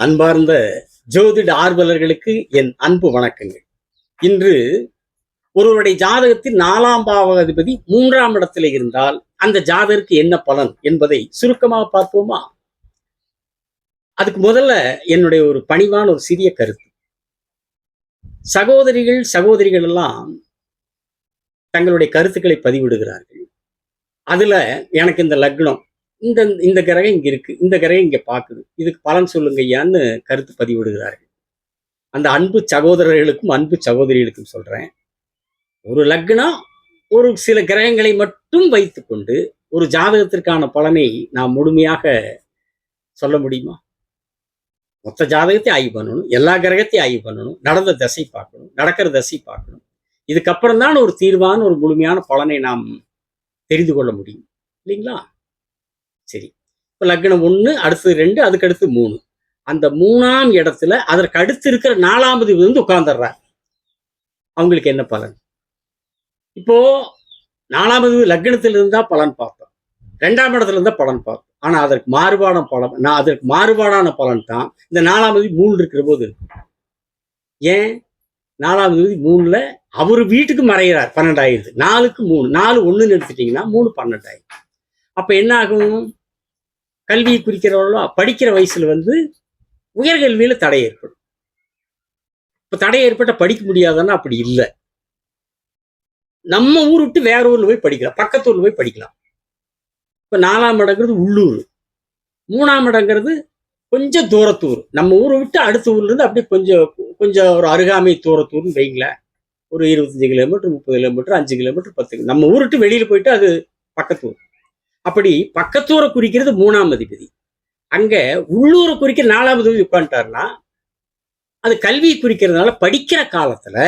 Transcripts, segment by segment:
அன்பார்ந்த ஜோதிட ஆர்வலர்களுக்கு என் அன்பு வணக்கங்கள். இன்று ஒருவருடைய ஜாதகத்தில் நாலாம் பாவாதிபதி மூன்றாம் இடத்துல இருந்தால் அந்த ஜாதகருக்கு என்ன பலன் என்பதை சுருக்கமாக பார்ப்போமா? அதுக்கு முதல்ல என்னுடைய ஒரு பணிவான ஒரு சிறிய கருத்து. சகோதரிகள் சகோதரிகள் எல்லாம் தங்களுடைய கருத்துக்களை பதிவிடுகிறார்கள். அதுல எனக்கு இந்த லக்னம் இந்த இந்த கிரகம் இங்க இருக்கு. இந்த கிரகம் இங்க பாக்குது. இதுக்கு பலன் சொல்லுங்க ஐயான்னு கருத்து பதிவிடுகிறார்கள். அந்த அன்பு சகோதரர்களுக்கும் அன்பு சகோதரிகளுக்கும் சொல்றேன். ஒரு லக்னம் ஒரு சில கிரகங்களை மட்டும் வைத்துக்கொண்டு ஒரு ஜாதகத்திற்கான பலனை நாம் முழுமையாக சொல்ல முடியுமா? மொத்த ஜாதகத்தை ஆய்வு பண்ணணும். எல்லா கிரகத்தையும் ஆய்வு பண்ணணும். நடந்த தசை பார்க்கணும். நடக்கிற தசை பார்க்கணும். இதுக்கப்புறம் தான் ஒரு தீர்வான ஒரு முழுமையான பலனை நாம் தெரிந்து கொள்ள முடியும். இல்லைங்களா? சரி. இப்போ லக்னம் ஒன்று அடுத்தது ரெண்டு அதுக்கு அடுத்து மூணு. அந்த மூணாம் இடத்துல அதற்கு அடுத்து இருக்கிற நாலாவது வந்து உட்கார்ந்துடுறார். அவங்களுக்கு என்ன பலன்? இப்போ நாலாவது லக்னத்தில் இருந்தா பலன் பார்த்தோம் ரெண்டாம் இடத்துல இருந்தா பலன் பார்த்தோம் ஆனா அதற்கு மாறுபாடான பலன் நான் அதற்கு மாறுபாடான பலன் தான் இந்த நாலாவது மூணு இருக்கிற போது. ஏன்? நாலாவது மூணுல அவர் வீட்டுக்கு மறைகிறார் பன்னெண்டாயிரத்து. நாலுக்கு மூணு. நாலு ஒண்ணுன்னு எடுத்துட்டீங்கன்னா மூணு பன்னெண்டாயிரம் அப்போ என்ன ஆகும்? கல்வியை குறிக்கிறவர்களோ படிக்கிற வயசுல வந்து உயர்கல்வியில தடை ஏற்படும். இப்ப தடை ஏற்பட்ட படிக்க முடியாதுன்னா அப்படி இல்லை. நம்ம ஊர் விட்டு வேற ஊர்ல போய் படிக்கலாம். பக்கத்து ஊர்ல போய் படிக்கலாம். இப்ப நாலாம் இடங்கிறது உள்ளூர். மூணாம் இடங்கிறது கொஞ்சம் தூரத்தூர். நம்ம ஊரை விட்டு அடுத்த ஊர்ல இருந்து அப்படியே கொஞ்சம் கொஞ்சம் ஒரு அருகாமை தூரத்தூர்னு வைங்களேன். ஒரு இருபத்தஞ்சு கிலோமீட்டர் முப்பது கிலோமீட்டர் அஞ்சு கிலோமீட்டர் பத்து நம்ம ஊரை விட்டு வெளியில போயிட்டு அது பக்கத்தூர் அப்படி பக்கத்தூரை குறிக்கிறது மூணாம் அதிபதி. அங்க உள்ளூரை குறிக்க நாலாம் அதிபதி உட்காந்துட்டாருன்னா அது கல்வியை குறிக்கிறதுனால படிக்கிற காலத்துல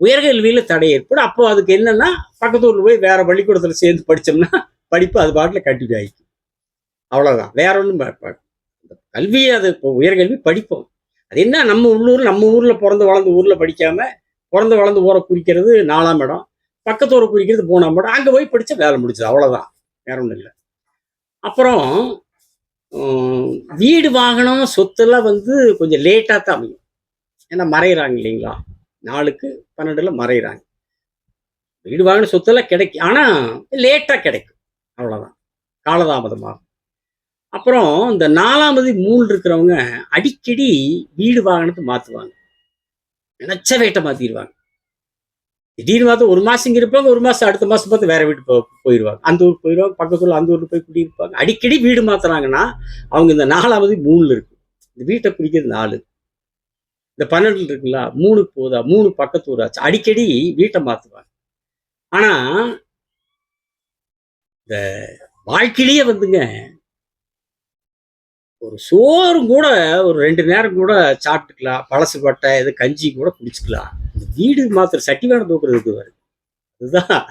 உயர்கல்வியில தடை ஏற்படும். அப்போ அதுக்கு என்னன்னா பக்கத்தூர்ல போய் வேற பள்ளிக்கூடத்துல சேர்ந்து படிச்சோம்னா படிப்பு அது பாட்டில் கண்டினியூ ஆகிக்கும் அவ்வளவுதான். வேற ஒன்றும் கல்வி அது இப்போ உயர்கல்வி படிப்போம். அது என்ன நம்ம உள்ளூர் நம்ம ஊர்ல பிறந்து வளர்ந்து ஊர்ல படிக்காம பிறந்து வளர்ந்து ஊரை குறிக்கிறது நாலாம் இடம் பக்கத்து ஊரை குறிக்கிறது மூணாம் இடம் அங்கே போய் படிச்சா வேலை முடிச்சது அவ்வளவுதான். வேற ஒன்றும் இல்லை. அப்புறம் வீடு வாகனம் சொத்தெல்லாம் வந்து கொஞ்சம் லேட்டாக தான் அமையும். ஏன்னா மறையிறாங்க இல்லைங்களா? நாளுக்கு பன்னெண்டுல மறையிறாங்க. வீடு வாங்கின சொத்தெல்லாம் கிடைக்கும் ஆனால் லேட்டாக கிடைக்கும். அவ்வளோதான் காலதாமதமாகும். அப்புறம் இந்த நாலாமது மூணு இருக்கிறவங்க அடிக்கடி வீடு வாகனத்தை மாற்றுவாங்க நினச்ச வேட்டை மாற்றிடுவாங்க திடீர்னு பார்த்து ஒரு மாசம் இங்கே இருப்பாங்க ஒரு மாசம் அடுத்த மாசம் பார்த்து வேற வீட்டு போ- போயிடுவாங்க அந்த ஊர் போயிடுவாங்க பக்கத்துல அந்த ஊர்ல போய் குடியிருப்பாங்க. அடிக்கடி வீடு மாத்துறாங்கன்னா அவங்க இந்த நாலாவது மூணுல இருக்கு. இந்த வீட்டை பிடிக்கிறது நாலு. இந்த பன்னெண்டு இருக்குல்ல மூணு போதா மூணு பக்கத்து ஊராச்சு அடிக்கடி வீட்டை மாத்துவாங்க. ஆனா இந்த வாழ்க்கையிலேயே வந்துங்க ஒரு சோறும் கூட ஒரு ரெண்டு நேரம் கூட சாப்பிட்டுக்கலாம். பழசு பட்டை இது கஞ்சி கூட குடிச்சுக்கலாம். வீடு மாத்திரம் சட்டி வேணை தூக்குறதுக்கு வருது. அதுதான்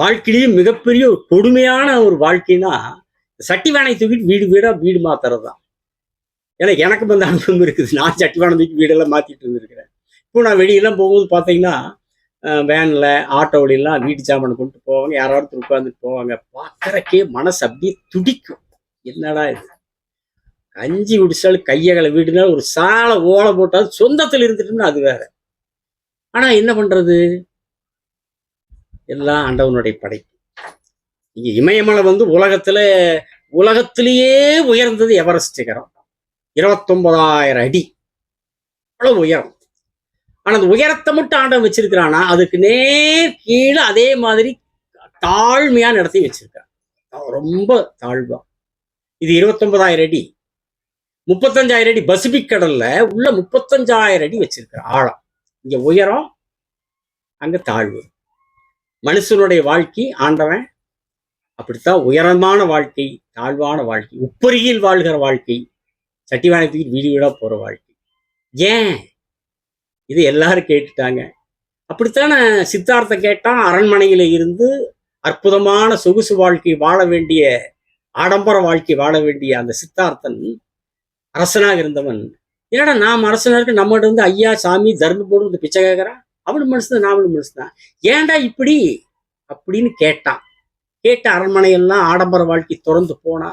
வாழ்க்கையிலேயே மிகப்பெரிய ஒரு கொடுமையான ஒரு வாழ்க்கைனா சட்டி தூக்கிட்டு வீடு வீடா வீடு மாத்துறது தான் ஏன்னா எனக்கு வந்து அனுபவம் இருக்குது. நான் சட்டி வேணை தூக்கி வீடெல்லாம் மாத்திட்டு இருந்திருக்கிறேன். இப்போ நான் வெளியெல்லாம் போகும்போது பார்த்தீங்கன்னா வேனில் ஆட்டோவிலாம் வீட்டு சாமானை கொண்டு போவாங்க. யாராவது உட்காந்துட்டு போவாங்க. பார்க்கறக்கே மனசு அப்படியே துடிக்கும். என்னடா இது? கஞ்சி குடிச்சாலும் கையகலை வீடுனாலும் ஒரு சாலை ஓலை போட்டாலும் சொந்தத்தில் இருந்துட்டோம்னா அது வேற. ஆனா என்ன பண்றது? எல்லாம் ஆண்டவனுடைய படைப்பு இங்கே இமயமலை வந்து உலகத்துல உலகத்திலேயே உயர்ந்தது எவரெஸ்ட் சிகரம். இருபத்தொன்பதாயிரம் அடி. அவ்வளவு உயரம். ஆனா அந்த உயரத்தை மட்டும் ஆண்டவன் வச்சிருக்கிறானா அதுக்கு நேர் கீழே அதே மாதிரி தாழ்மையான இடத்தையும் வச்சிருக்கான் ரொம்ப தாழ்வா. இது இருபத்தொன்பதாயிரம் அடி. முப்பத்தஞ்சாயிரம் அடி பசிபிக் கடல்ல உள்ள முப்பத்தஞ்சாயிரம் அடி வச்சிருக்கிற ஆழம். இங்க உயரம் அங்க தாழ்வு. மனுஷனுடைய வாழ்க்கை ஆண்டவன் அப்படித்தான் உயரமான வாழ்க்கை தாழ்வான வாழ்க்கை உப்பரியில் வாழ்கிற வாழ்க்கை சட்டிவானத்துக்கு வீடு வீடா போற வாழ்க்கை. ஏன்? இது எல்லாரும் கேட்டுட்டாங்க. அப்படித்தானே சித்தார்த்த கேட்டான் அரண்மனையில இருந்து அற்புதமான சொகுசு வாழ்க்கை வாழ வேண்டிய ஆடம்பர வாழ்க்கை வாழ வேண்டிய அந்த சித்தார்த்தன் அரசனாக இருந்தவன் என்னடா நான் மனசுல இருக்க நம்மகிட்ட வந்து ஐயா சாமி தர்ம போடு வந்து பிச்சை கேட்கறான் அவனும் மனுஷன் நாமளும் மனுஷன் தான் ஏன்டா இப்படி? அப்படின்னு கேட்டான். கேட்ட அரண்மனையெல்லாம் ஆடம்பர வாழ்க்கை திறந்து போனா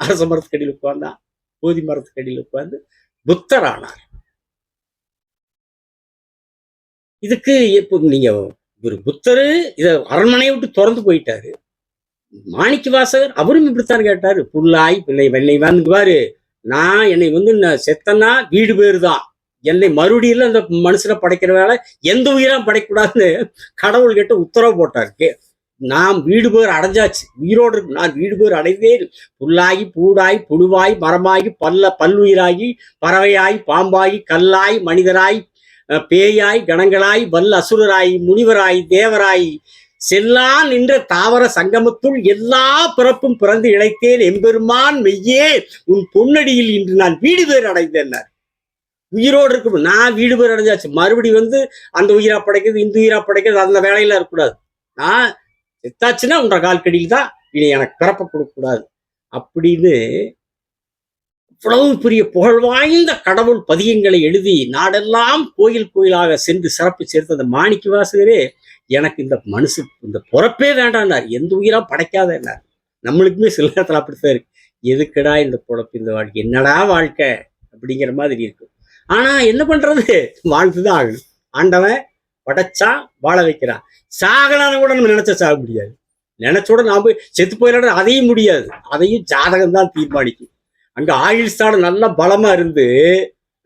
அரச மரத்துக்கடியில் உட்கார்ந்தான் போதி மரத்துக்கடியில் உட்கார்ந்து புத்தரானார். இதுக்கு இப்போ நீங்க ஒரு புத்தரு இதை அரண்மனையை விட்டு திறந்து போயிட்டாரு. மாணிக்க வாசகர் அவரும் இப்படித்தான் கேட்டாரு. புல்லாய் பிள்ளை வெள்ளை வந்துவாரு நான் என்னை வந்து செத்தனா வீடு பேர் தான் என்னை மறுபடியும் அந்த மனுஷனை படைக்கிற வேலை எந்த உயிரா படைக்கக்கூடாதுன்னு கடவுள் கிட்ட உத்தரவு போட்டாருக்கு நாம் வீடு பேர் அடைஞ்சாச்சு. உயிரோடு இருக்கு. நான் வீடு பேர் அடைந்தே புல்லாகி பூடாய் புழுவாய் மரமாகி பல்ல பல்லுயிராகி பறவையாய் பாம்பாகி கல்லாய் மனிதராய் பேயாய் கணங்களாய் வல்ல அசுரராய் முனிவராய் தேவராய் செல்லா நின்ற தாவர சங்கமத்துள் எல்லா பிறப்பும் பிறந்து இழைத்தேன். எம்பெருமான் மெய்யே உன் பொன்னடியில் இன்று நான் வீடு பேர் அடைந்தேன் உயிரோடு இருக்கும் நான் வீடு பேர் அடைஞ்சாச்சு. மறுபடி வந்து அந்த உயிரா படைக்கிறது இந்த உயிரா படைக்கிறது அந்த வேலையில இருக்கக்கூடாது. நான் செத்தாச்சுன்னா உன்ற கால்கடியில் தான் இனி எனக்கு பிறப்ப கொடுக்கக்கூடாது. அப்படின்னு இவ்வளவு பெரிய புகழ் வாய்ந்த கடவுள் பதியங்களை எழுதி நாடெல்லாம் கோயில் கோயிலாக சென்று சிறப்பு சேர்த்த அந்த மாணிக்க வாசகரே எனக்கு இந்த மனசு இந்த பிறப்பே வேண்டாம்னார் எந்த உயிரா படைக்காதன்னார் நம்மளுக்குமே சில நேரத்தில் அப்படித்தான் இருக்கு. எதுக்குடா இந்த பொழப்பு இந்த வாழ்க்கை? என்னடா வாழ்க்கை? அப்படிங்கிற மாதிரி இருக்கும். ஆனா என்ன பண்றது? வாழ்ந்துதான் ஆகணும். ஆண்டவன் படைச்சா வாழ வைக்கிறான். சாகலான கூட நம்ம நினைச்சா சாக முடியாது. நினைச்சோட நாம போய் செத்து போயிடலாம் அதையும் முடியாது. அதையும் ஜாதகம் தான் தீர்மானிக்கும். அங்க ஆயுள் ஸ்தானம் நல்லா பலமா இருந்து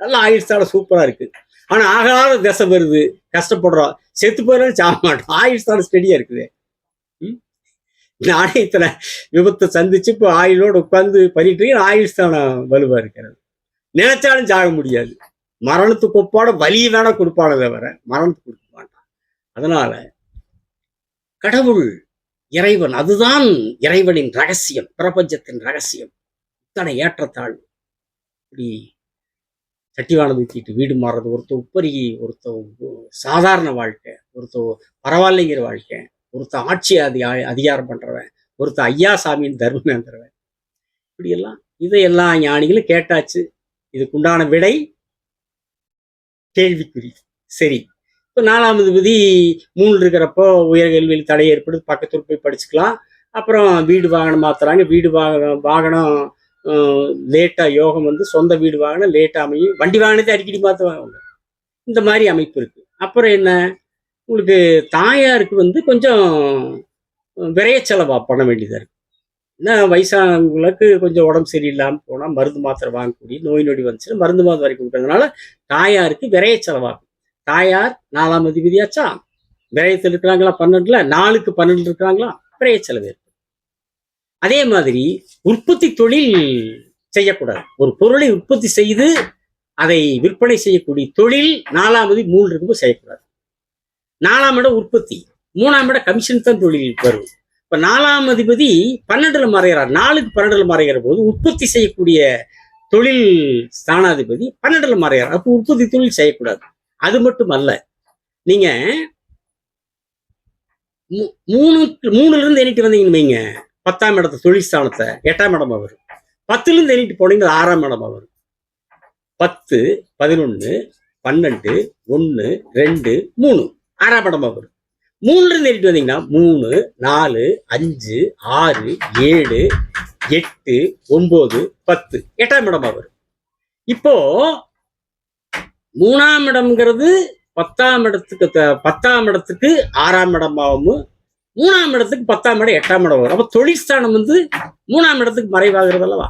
நல்லா ஆயுள் ஸ்தானம் சூப்பரா இருக்கு. ஆனா ஆகாத திசை வருது கஷ்டப்படுறோம். செத்து போயிடலாம் சாக மாட்டோம் ஆயுள் ஸ்டெடியா இருக்குது. ம்? நானே இத்தனை விபத்தை சந்திச்சு இப்போ ஆயுளோடு உட்கார்ந்து பண்ணிட்டு இருக்கேன். ஆயுள் வலுவா இருக்கிறது. நினைச்சாலும் சாக முடியாது. மரணத்துக்கு ஒப்பாட வலி வேணா கொடுப்பான தவிர மரணத்துக்கு கொடுக்க மாட்டான். அதனால கடவுள் இறைவன் அதுதான் இறைவனின் ரகசியம் பிரபஞ்சத்தின் ரகசியம். இத்தனை ஏற்றத்தாழ்வு. இப்படி சட்டிவான தூக்கிட்டு வீடு மாறுறது ஒருத்த உப்பருகி ஒருத்த சாதாரண வாழ்க்கை ஒருத்த பரவாயில்லைங்கிற வாழ்க்கை ஒருத்த ஆட்சி அதி அதிகாரம் பண்ணுறவன் ஒருத்த ஐயா சாமியின் தர்மமேந்திரவன் இப்படியெல்லாம் இதையெல்லாம் ஞானிகளும் கேட்டாச்சு. இதுக்குண்டான விடை கேள்விக்குறி. சரி. இப்போ நாலாவது விதி மூணு இருக்கிறப்போ உயர்கல்வியில் தடை ஏற்படுது பக்கத்தூர் போய் படிச்சுக்கலாம். அப்புறம் வீடு வாகனம் மாத்துறாங்க வீடு வாகனம் வாகனம் லேட்டாக யோகம் வந்து சொந்த வீடு வாங்கினா லேட்டாக அமையும். வண்டி வாங்கினதே அடிக்கடி மாற்றுவாங்க இந்த மாதிரி அமைப்பு இருக்குது அப்புறம் என்ன? உங்களுக்கு தாயாருக்கு வந்து கொஞ்சம் விரைய செலவாக பண்ண வேண்டியதாக இருக்குது என்ன வயசானவங்களுக்கு கொஞ்சம் உடம்பு சரியில்லாமல் போனால் மருந்து மாத்திரை வாங்கக்கூடிய நோய் நொடி வந்துச்சுன்னா மருந்து மாத்திரை வரைக்கும் கொடுக்கறதுனால தாயாருக்கு விரைய செலவாகும். தாயார் நாலாம் அதிபதியாச்சா? விரயத்தில் இருக்கிறாங்களா? பன்னெண்டுல? நாலுக்கு பன்னெண்டு இருக்கிறாங்களா? விரைய செலவு அதே மாதிரி உற்பத்தி தொழில் செய்யக்கூடாது. ஒரு பொருளை உற்பத்தி செய்து அதை விற்பனை செய்யக்கூடிய தொழில் நாலாம் மூன்று இருக்கும்போது செய்யக்கூடாது. நாலாம் இடம் உற்பத்தி மூணாம் இடம் கமிஷன் தான் தொழில் வரும். இப்ப நாலாம் அதிபதி பன்னெண்டுல மறைகிறார். நாலுக்கு பன்னெண்டுல மறைகிற போது உற்பத்தி செய்யக்கூடிய தொழில் ஸ்தானாதிபதி பன்னெண்டுல மறைகிறார். அப்போ உற்பத்தி தொழில் செய்யக்கூடாது. அது மட்டும் அல்ல நீங்க மூ- மூணு மூணுல இருந்து எண்ணிட்டு வந்தீங்கன்னு வைங்க. பத்தாம் இடத்து தொழிற்சாலத்தை எட்டாம் இடமா வரும் பத்துலேருந்து எண்ணிட்டு போனீங்கன்னா ஆறாம் இடமா வரும் பத்து பதினொன்று பன்னெண்டு ஒன்று ரெண்டு மூணு. ஆறாம் இடமா வரும் மூணுலேருந்து எண்ணிட்டு வந்தீங்கன்னா மூணு நாலு அஞ்சு ஆறு ஏழு எட்டு ஒன்பது பத்து. எட்டாம் இடமா வரும் இப்போ மூணாம் இடம்ங்கிறது பத்தாம் இடத்துக்கு த- பத்தாம் இடத்துக்கு ஆறாம் இடமாகவும் மூணாம் இடத்துக்கு பத்தாம் இடம் எட்டாம் இடம் வரும். அப்போ தொழில் வந்து மூணாம் இடத்துக்கு மறைவாகிறது அல்லவா?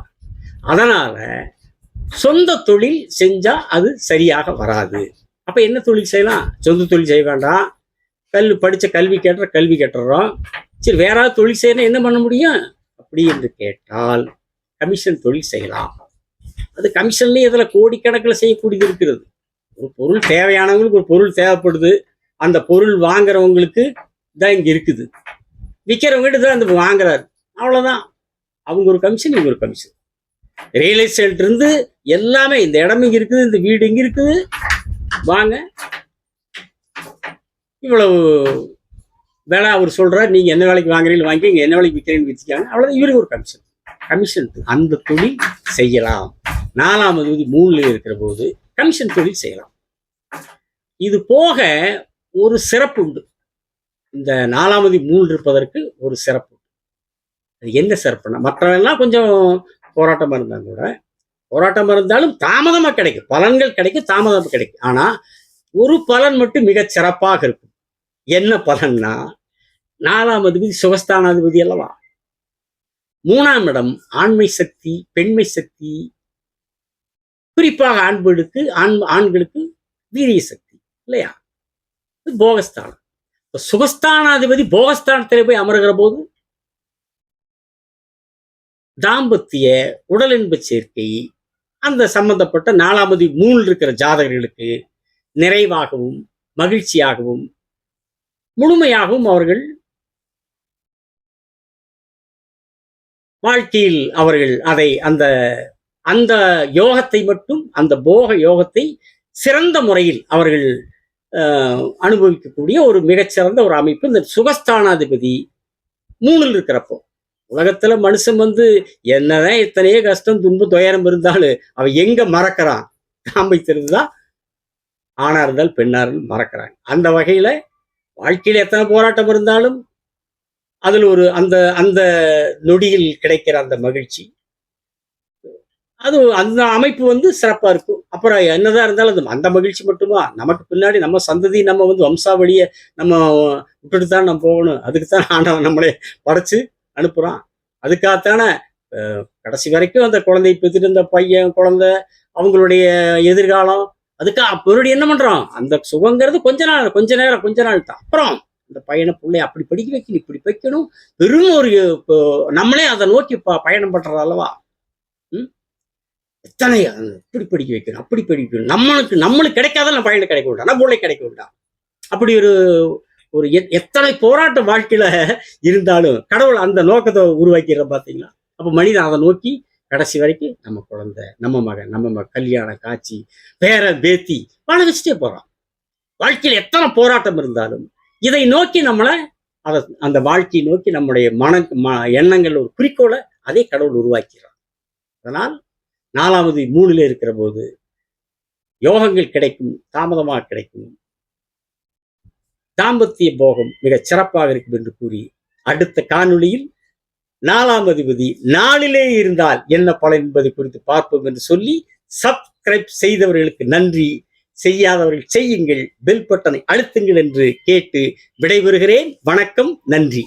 அதனால சொந்த தொழில் செஞ்சா அது சரியாக வராது. அப்ப என்ன தொழில் செய்யலாம்? சொந்த தொழில் செய்ய வேண்டாம். கல் படிச்ச கல்வி கேட்டுற கல்வி கேட்டுறோம். சரி வேற தொழில் செய்யணும் என்ன பண்ண முடியும்? அப்படி என்று கேட்டால் கமிஷன் தொழில் செய்யலாம். அது கமிஷன்லேயே இதில் கோடிக்கணக்கில் செய்யக்கூடியது இருக்கிறது. ஒரு பொருள் தேவையானவங்களுக்கு ஒரு பொருள் தேவைப்படுது. அந்த பொருள் வாங்குறவங்களுக்கு தான் இங்கே இருக்குது. விற்கிறவங்ககிட்ட தான் அந்த வாங்குறாரு. அவ்வளோதான் அவங்க ஒரு கமிஷன் இவங்க ஒரு கமிஷன் ரியல் எஸ்டேட் இருந்து எல்லாமே இந்த இடம் இங்கே இருக்குது இந்த வீடு இங்கே இருக்குது. வாங்க. இவ்வளவு வேலை அவர் சொல்கிறார் நீங்கள் என்ன வேலைக்கு வாங்குறீங்க வாங்கி இங்கே என்ன வேலைக்கு விற்கிறீங்கன்னு விற்காங்க அவ்வளோதான் இவருக்கு ஒரு கமிஷன் கமிஷன் அந்த தொழில் செய்யலாம். நாலாவது அதிபதி மூணுல இருக்கிற போது கமிஷன் தொழில் செய்யலாம். இது போக ஒரு சிறப்பு உண்டு. இந்த நாலாமதி மூன்று இருப்பதற்கு ஒரு சிறப்பு. அது என்ன சிறப்புனா மற்றவெல்லாம் கொஞ்சம் போராட்டமா இருந்தாங்க கூட போராட்டமாக இருந்தாலும் தாமதமா கிடைக்கும். பலன்கள் கிடைக்கும் தாமதமா கிடைக்கும். ஆனா ஒரு பலன் மட்டும் மிக சிறப்பாக இருக்கும். என்ன பலன்னா நாலாம் அதிபதி சுகஸ்தானாதிபதி அல்லவா? மூணாம் இடம் ஆண்மை சக்தி பெண்மை சக்தி. குறிப்பாக ஆண்களுக்கு ஆண் ஆண்களுக்கு வீரிய சக்தி இல்லையா? இது போகஸ்தானம். சுகஸ்தானாதிபதி போகஸ்தானத்தில் போய் அமருகிற போது தாம்பத்திய உடலின்பு சேர்க்கை அந்த சம்பந்தப்பட்ட நாலாமதி மூணு இருக்கிற ஜாதகர்களுக்கு நிறைவாகவும் மகிழ்ச்சியாகவும் முழுமையாகவும் அவர்கள் வாழ்க்கையில் அவர்கள் அதை அந்த அந்த யோகத்தை மட்டும் அந்த போக யோகத்தை சிறந்த முறையில் அவர்கள் அனுபவிக்கக்கூடிய ஒரு மிகச்சிறந்த ஒரு அமைப்பு. இந்த சுகஸ்தானாதிபதி மூணில் இருக்கிறப்போ உலகத்துல மனுஷன் வந்து என்னதான் எத்தனையோ கஷ்டம் துன்பம் துயரம் இருந்தாலும் அவன் எங்க மறக்கிறான்? காமிக்கிறது தான் ஆணா இருந்தால் பெண்ணா இருந்தால் மறக்கிறாங்க அந்த வகையில வாழ்க்கையில எத்தனை போராட்டம் இருந்தாலும் அதில் ஒரு அந்த அந்த நொடியில் கிடைக்கிற அந்த மகிழ்ச்சி. அது அந்த அமைப்பு வந்து சிறப்பாக இருக்கும். அப்புறம் என்னதான் இருந்தாலும் அந்த அந்த மகிழ்ச்சி மட்டுமா? நமக்கு பின்னாடி நம்ம சந்ததி நம்ம வந்து வம்சாவளியை நம்ம விட்டுட்டு தான் நம்ம போகணும். அதுக்கு தான் ஆண்டவன் நம்மளை படைச்சு அனுப்புகிறான் அதுக்காகத்தானே கடைசி வரைக்கும் அந்த குழந்தையை பெற்றுட்டு இருந்த பையன் குழந்தை அவங்களுடைய எதிர்காலம் அதுக்காக அப்போருடைய என்ன பண்ணுறான் அந்த சுகங்கிறது கொஞ்ச நாள் கொஞ்ச நேரம் கொஞ்ச நாள் தான். அப்புறம் இந்த பையனை பிள்ளை அப்படி படிக்க வைக்கணும் இப்படி வைக்கணும். பெரும் ஒரு இப்போ நம்மளே அதை நோக்கி ப- பயணம் பண்ணுறது அல்லவா? எத்தனை இப்படி படிக்க வைக்கணும் அப்படி படிக்க வைக்கணும். நம்மளுக்கு நம்மளுக்கு கிடைக்காத நம்ம பையனுக்கு கிடைக்க வேண்டாம். நம்மளே கிடைக்க வேண்டாம். அப்படி ஒரு ஒரு எத்- எத்தனை போராட்ட வாழ்க்கையில இருந்தாலும் கடவுள் அந்த நோக்கத்தை உருவாக்கிற பார்த்தீங்களா அப்ப மனிதன் அதை நோக்கி கடைசி வரைக்கும் நம்ம குழந்தை நம்ம மகன் நம்ம மக கல்யாணம் காட்சி பேர பேத்தி வாழ வச்சுட்டே போறான். வாழ்க்கையில் எத்தனை போராட்டம் இருந்தாலும் இதை நோக்கி நம்மளை அதை அந்த வாழ்க்கையை நோக்கி நம்முடைய மன ம- எண்ணங்கள் ஒரு குறிக்கோளை அதே கடவுள் உருவாக்கிறான் அதனால் நாலாவது மூணுல இருக்கிற போது யோகங்கள் கிடைக்கும் தாமதமாக கிடைக்கும். தாம்பத்திய போகம் மிகச் சிறப்பாக இருக்கும் என்று கூறி அடுத்த காணொளியில் நாலாம் அதிபதி நாளிலே இருந்தால் என்ன பலன் என்பது குறித்து பார்ப்போம் என்று சொல்லி சப்ஸ்கிரைப் செய்தவர்களுக்கு நன்றி. செய்யாதவர்கள் செய்யுங்கள் பெல் பட்டனை அழுத்துங்கள் என்று கேட்டு விடைபெறுகிறேன். வணக்கம் நன்றி.